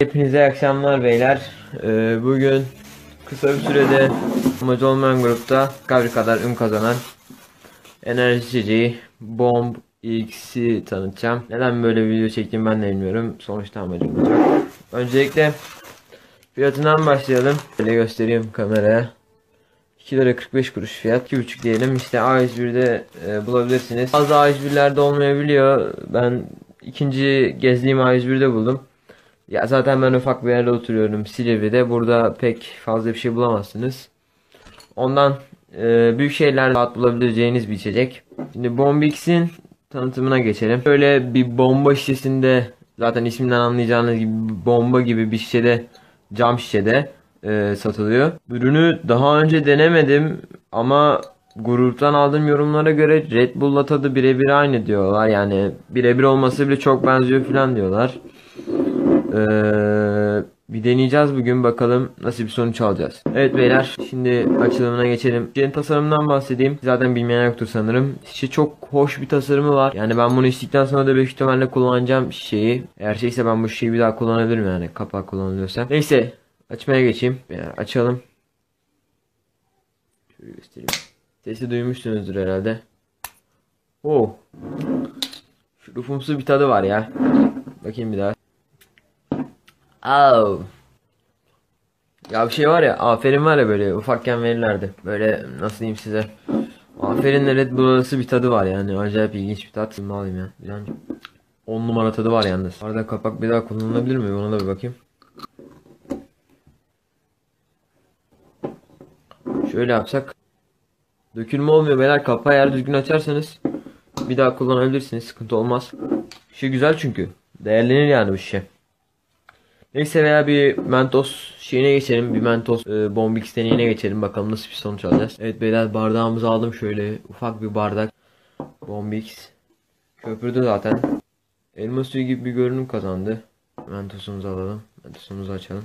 Hepinize iyi akşamlar beyler. Ee, bugün kısa bir sürede amacı olmayan grupta Gavri kadar ün kazanan enerji içeceği Bomb X'i tanıtacağım. Neden böyle bir video çektim ben de bilmiyorum. Sonuçta amacım olacak. Öncelikle fiyatından başlayalım. Böyle göstereyim kameraya. 2 lira 45 kuruş fiyat. 2,5 diyelim. İşte A101'de e, bulabilirsiniz. Bazı A101'lerde olmayabiliyor. Ben ikinci gezdiğim A101'de buldum. Ya zaten ben ufak bir yerde oturuyorum Silivri'de. Burada pek fazla bir şey bulamazsınız. Ondan e, büyük şeyler rahat bulabileceğiniz bir içecek. Şimdi Bombix'in tanıtımına geçelim. Böyle bir bomba şişesinde zaten isminden anlayacağınız gibi bomba gibi bir şişede cam şişede e, satılıyor. Ürünü daha önce denemedim ama gruptan aldığım yorumlara göre Red Bull'la tadı birebir aynı diyorlar. Yani birebir olması bile çok benziyor falan diyorlar. Ee, bir deneyeceğiz bugün bakalım nasıl bir sonuç alacağız. Evet beyler şimdi açılımına geçelim. Şişenin tasarımından bahsedeyim. Zaten bilmeyen yoktur sanırım. Şişe çok hoş bir tasarımı var. Yani ben bunu içtikten sonra da büyük ihtimalle kullanacağım şişeyi. Eğer şeyse ben bu şişeyi bir daha kullanabilirim yani kapak kullanılıyorsa. Neyse açmaya geçeyim. Yani açalım. Şöyle göstereyim. Sesi duymuşsunuzdur herhalde. Oo. Şu rufumsu bir tadı var ya. Bakayım bir daha. Oh. Ya bir şey var ya aferin var ya böyle ufakken verirlerdi. Böyle nasıl diyeyim size. Aferinle Red Bull bir tadı var yani. Acayip ilginç bir tat. Şimdi alayım ya. Bir an 10 numara tadı var yalnız. Arada kapak bir daha kullanılabilir mi? Ona da bir bakayım. Şöyle yapsak. Dökülme olmuyor beyler. Kapağı eğer düzgün açarsanız bir daha kullanabilirsiniz. Sıkıntı olmaz. Şey güzel çünkü. Değerlenir yani bu şişe. Neyse veya bir Mentos şeyine geçelim. Bir Mentos e, Bombix deneyine geçelim. Bakalım nasıl bir sonuç alacağız. Evet beyler bardağımızı aldım şöyle. Ufak bir bardak. Bombix. Köpürdü zaten. Elma suyu gibi bir görünüm kazandı. Mentosumuzu alalım. Mentosumuzu açalım.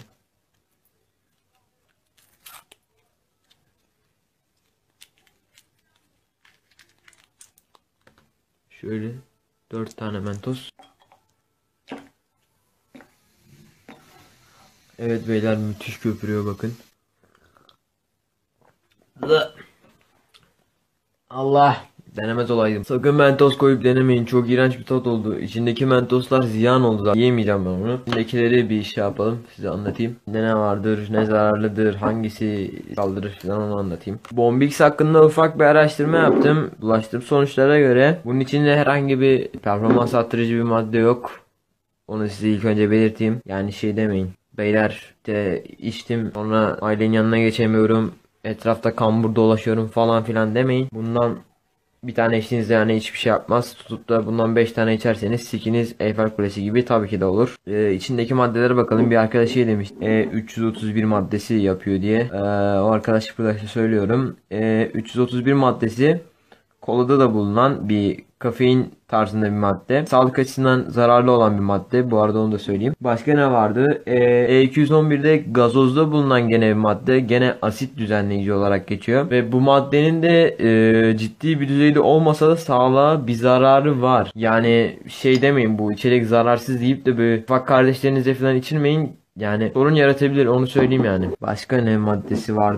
Şöyle 4 tane Mentos. Evet beyler müthiş köpürüyor bakın. Allah denemez olaydım. Sakın mentos koyup denemeyin. Çok iğrenç bir tat oldu. İçindeki mentoslar ziyan oldu. Zaten. Yiyemeyeceğim ben onu. İçindekileri bir şey yapalım. Size anlatayım. Ne ne vardır, ne zararlıdır, hangisi saldırır falan onu anlatayım. Bombix hakkında ufak bir araştırma yaptım. Bulaştığım sonuçlara göre bunun içinde herhangi bir performans arttırıcı bir madde yok. Onu size ilk önce belirteyim. Yani şey demeyin. Beyler de içtim sonra ailenin yanına geçemiyorum. Etrafta kambur dolaşıyorum falan filan demeyin. Bundan bir tane içtiğinizde yani hiçbir şey yapmaz. Tutup da bundan 5 tane içerseniz sikiniz Eyfel Kulesi gibi tabii ki de olur. Ee, içindeki maddelere bakalım. Bir arkadaş şey demiş. E, 331 maddesi yapıyor diye. Ee, o arkadaş arkadaşa söylüyorum. E, 331 maddesi kolada da bulunan bir kafein tarzında bir madde. Sağlık açısından zararlı olan bir madde. Bu arada onu da söyleyeyim. Başka ne vardı? Ee, E211'de gazozda bulunan gene bir madde. Gene asit düzenleyici olarak geçiyor. Ve bu maddenin de e, ciddi bir düzeyde olmasa da sağlığa bir zararı var. Yani şey demeyin bu içerik zararsız deyip de böyle ufak kardeşlerinize falan içirmeyin. Yani sorun yaratabilir onu söyleyeyim yani. Başka ne maddesi var?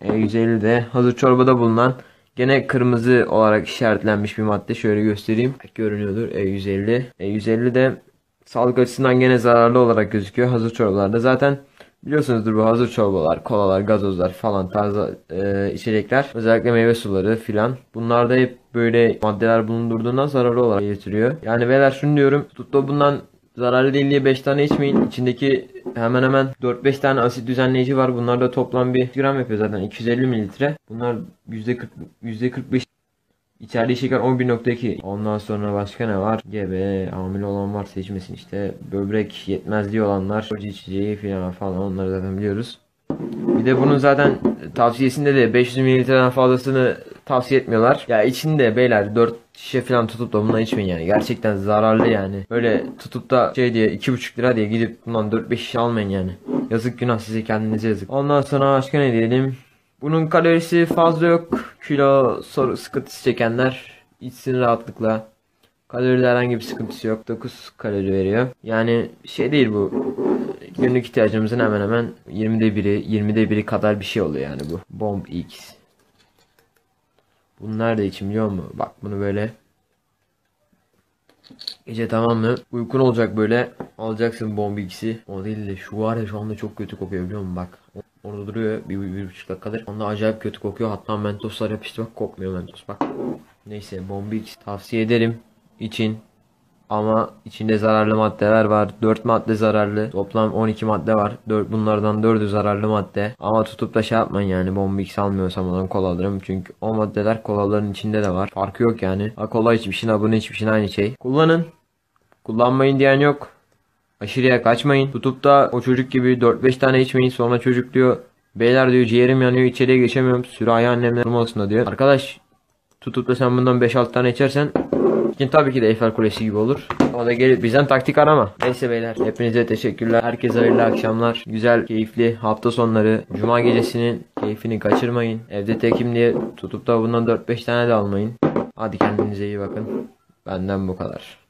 Ee, E150'de hazır çorbada bulunan Gene kırmızı olarak işaretlenmiş bir madde. Şöyle göstereyim. Görünüyordur. E150. E150 de sağlık açısından gene zararlı olarak gözüküyor. Hazır çorbalarda. Zaten biliyorsunuzdur bu hazır çorbalar, kolalar, gazozlar falan tarzı e, içecekler. Özellikle meyve suları filan. Bunlarda hep böyle maddeler bulundurduğundan zararlı olarak getiriyor. Yani beyler şunu diyorum. Tutup bundan zararlı değil diye 5 tane içmeyin. İçindeki hemen hemen 4-5 tane asit düzenleyici var. Bunlar da toplam bir gram yapıyor zaten 250 mililitre. Bunlar %40 %45 İçerdiği şeker 11.2. Ondan sonra başka ne var? Gebe, hamile olan var seçmesin işte. Böbrek yetmezliği olanlar, koca içeceği falan falan onları zaten biliyoruz. Bir de bunun zaten tavsiyesinde de 500 mililitreden fazlasını tavsiye etmiyorlar. Ya içinde beyler 4 şişe falan tutup da bundan içmeyin yani. Gerçekten zararlı yani. Böyle tutup da şey diye 2,5 lira diye gidip bundan 4-5 şişe almayın yani. Yazık günah size kendinize yazık. Ondan sonra başka ne diyelim? Bunun kalorisi fazla yok. Kilo soru sıkıntısı çekenler içsin rahatlıkla. Kaloride herhangi bir sıkıntısı yok. 9 kalori veriyor. Yani şey değil bu. günlük ihtiyacımızın hemen hemen 20'de biri 20'de biri kadar bir şey oluyor yani bu. Bomb X. Bunu nerede için biliyor musun? Bak bunu böyle Gece tamam mı? Uykun olacak böyle. Alacaksın Bomb X'i. O değil de şu var ya şu anda çok kötü kokuyor biliyor musun? Bak. Orada duruyor bir, bir, bir buçuk dakikadır. Onda acayip kötü kokuyor. Hatta mentoslar yapıştı bak kokmuyor mentos bak. Neyse Bomb X tavsiye ederim. için ama içinde zararlı maddeler var. 4 madde zararlı. Toplam 12 madde var. 4, bunlardan 4'ü zararlı madde. Ama tutup da şey yapmayın yani Bombix almıyorsam ondan kola alırım. Çünkü o maddeler kolaların içinde de var. Farkı yok yani. Ha kola hiçbir şeyin abone hiçbir şeyin aynı şey. Kullanın. Kullanmayın diyen yok. Aşırıya kaçmayın. Tutup da o çocuk gibi 4-5 tane içmeyin. Sonra çocuk diyor. Beyler diyor ciğerim yanıyor içeriye geçemiyorum. Sürahi annemler olmasın diyor. Arkadaş tutup da sen bundan 5-6 tane içersen Şimdi tabii ki de Eiffel Kulesi gibi olur. O da gelip bizden taktik arama. Neyse beyler hepinize teşekkürler. Herkese hayırlı akşamlar. Güzel, keyifli hafta sonları. Cuma gecesinin keyfini kaçırmayın. Evde tekim diye tutup da bundan 4-5 tane de almayın. Hadi kendinize iyi bakın. Benden bu kadar.